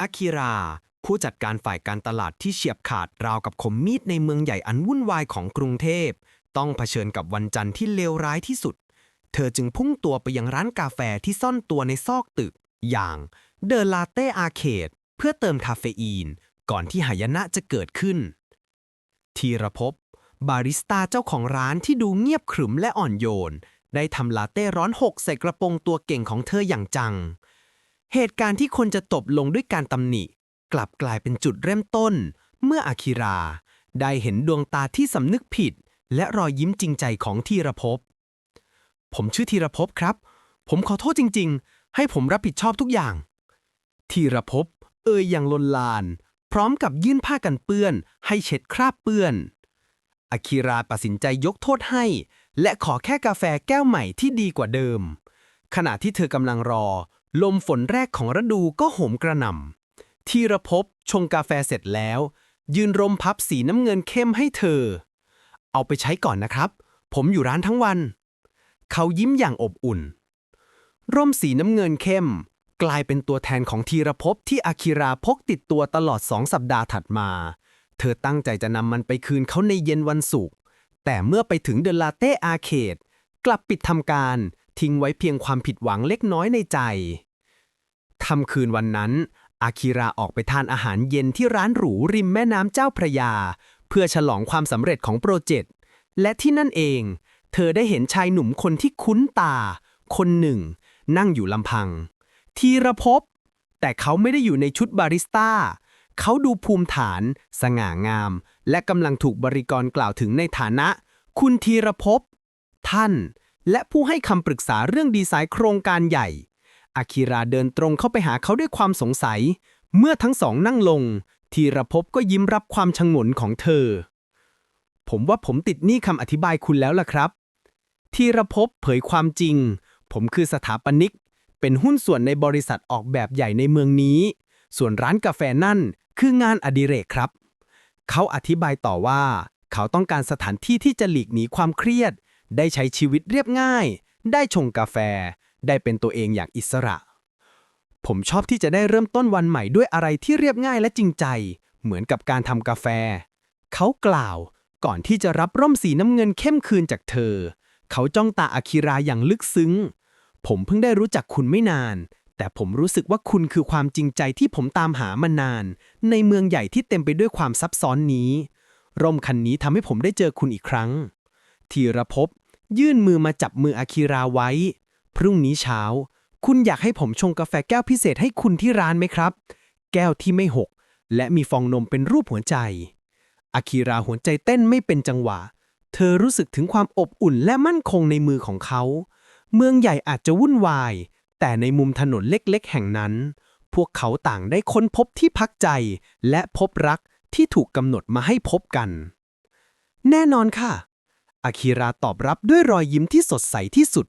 อากิรา ผู้จัดการฝ่ายการตลาดที่เฉียบขาดราวกับคมมีดในเมืองใหญ่อันวุ่นวายของกรุงเทพ ต้องเผชิญกับวันจันทร์ที่เลวร้ายที่สุด เธอจึงพุ่งตัวไปยังร้านกาแฟที่ซ่อนตัวในซอกตึก อย่างเดอลาเต้อาเคดเพื่อเติมคาเฟอีน ก่อนที่หายนะจะเกิดขึ้น ทีรภพบาริสต้าเจ้าของร้านที่ดูเงียบขรึมและอ่อนโยน ได้ทำลาเต้ร้อนหกใส่กระโปรงตัวเก่งของเธออย่างจัง เหตุการณ์ที่คนจะตบลงด้วยการตำหนิ กลับกลายเป็นจุดเริ่มต้น เมื่ออาคิรา ได้เห็นดวงตาที่สำนึกผิด และรอยยิ้มจริงใจของธีรภพผมชื่อธีรภพครับ ผมขอโทษจริง ๆ ให้ผมรับผิดชอบทุกอย่างธีรภพเอ่ยอย่างลนลาน พร้อมกับยื่นผ้ากันเปื้อน ให้เช็ดคราบเปื้อนอาคิราตัดสินใจยกโทษให้ และขอแค่กาแฟแก้วใหม่ที่ดีกว่าเดิม ขณะที่เธอกำลังรอ ลมฝนแรกของฤดูก็โหมกระหน่ำธีรภพชงกาแฟเสร็จแล้ว ยืนรมพับสีน้ำเงินเข้มให้เธอ เอาไปใช้ก่อนนะครับ ผมอยู่ร้านทั้งวัน เขายิ้มอย่างอบอุ่น ร่มสีน้ำเงินเข้ม กลายเป็นตัวแทนของธีรภพที่อาคิราพกติดตัวตลอดสองสัปดาห์ถัดมา เธอตั้งใจจะนำมันไปคืนเขาในเย็นวันศุกร์แต่เมื่อไปถึงเดลาเต้อาเคดกลับปิดทำการ ทิ้งไว้เพียงความผิดหวังเล็กน้อยในใจค่ำคืนวันนั้น อาคิราออกไปทานอาหารเย็นที่ร้านหรูริมแม่น้ำเจ้าพระยา เพื่อฉลองความสำเร็จของโปรเจกต์ และที่นั่นเอง เธอได้เห็นชายหนุ่มคนที่คุ้นตา คนหนึ่ง นั่งอยู่ลำพัง ทีระภพแต่เขาไม่ได้อยู่ในชุดบาริสต้า เขาดูภูมิฐาน สง่างาม และกำลังถูกบริกรกล่าวถึงในฐานะ คุณธีรภพบ ท่าน และผู้ให้คำปรึกษาเรื่องดีไซน์โครงการใหญ่ อาคิราเดินตรงเข้าไปหาเขาด้วยความสงสัย เมื่อทั้งสองนั่งลงธีรภพก็ยิ้มรับความชงนของเธอ ผมว่าผมติดหนี้คำอธิบายคุณแล้วล่ะครับธีรภพเผยความจริง ผมคือสถาปนิก เป็นหุ้นส่วนในบริษัทออกแบบใหญ่ในเมืองนี้ ส่วนร้านกาแฟนั่นคืองานอดิเรกครับ เขาอธิบายต่อว่า เขาต้องการสถานที่ที่จะหลีกหนีความเครียด ได้ใช้ชีวิตเรียบง่าย ได้ชงกาแฟ ได้เป็นตัวเองอย่างอิสระ ผมชอบที่จะได้เริ่มต้นวันใหม่ด้วยอะไรที่เรียบง่ายและจริงใจ เหมือนกับการทำกาแฟ เขากล่าว ก่อนที่จะรับร่มสีน้ำเงินเข้มคืนจากเธอ เขาจ้องตาอาคิราอย่างลึกซึ้ง ผมเพิ่งได้รู้จักคุณไม่นาน แต่ผมรู้สึกว่าคุณคือความจริงใจที่ผมตามหามานาน ในเมืองใหญ่ที่เต็มไปด้วยความซับซ้อนนี้ ร่มคันนี้ทำให้ผมได้เจอคุณอีกครั้งธีรภพ ยื่นมือมาจับมืออาคิราไว้ พรุ่งนี้เช้า คุณอยากให้ผมชงกาแฟแก้วพิเศษให้คุณที่ร้านไหมครับ แก้วที่ไม่หก และมีฟองนมเป็นรูปหัวใจ อาคิราหัวใจเต้นไม่เป็นจังหวะ เธอรู้สึกถึงความอบอุ่นและมั่นคงในมือของเขา เมืองใหญ่อาจจะวุ่นวาย แต่ในมุมถนนเล็กๆ แห่งนั้น พวกเขาต่างได้ค้นพบที่พักใจ และพบรักที่ถูกกำหนดมาให้พบกัน แน่นอนค่ะ อาคิราตอบรับด้วยรอยยิ้มที่สดใสที่สุด